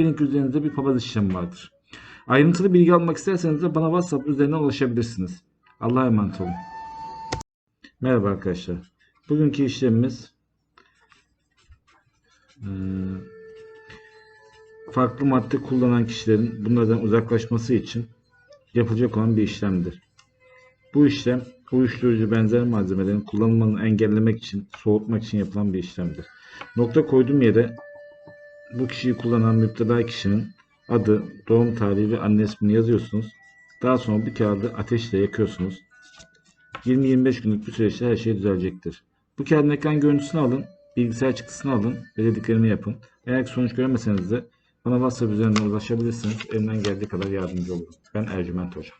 ki üzerinizde bir papaz işlemi vardır. Ayrıntılı bilgi almak isterseniz de bana WhatsApp üzerinden ulaşabilirsiniz. Allah'a emanet olun. Merhaba arkadaşlar. Bugünkü işlemimiz farklı madde kullanan kişilerin bunlardan uzaklaşması için yapılacak olan bir işlemdir. Bu işlem uyuşturucu benzer malzemelerin kullanılmanı engellemek için, soğutmak için yapılan bir işlemdir. Nokta koyduğum yere bu kişiyi kullanan müptela kişinin adı, doğum tarihi ve anne ismini yazıyorsunuz. Daha sonra bu kağıdı ateşle yakıyorsunuz. 20-25 günlük bir süreçte her şey düzelecektir. Bu kağıdın ekran görüntüsünü alın, bilgisayar çıktısını alın ve dediklerimi yapın. Eğer sonuç göremeseniz de bana WhatsApp üzerinden ulaşabilirsiniz. Elimden geldiği kadar yardımcı olurum. Ben Ercüment Hoca.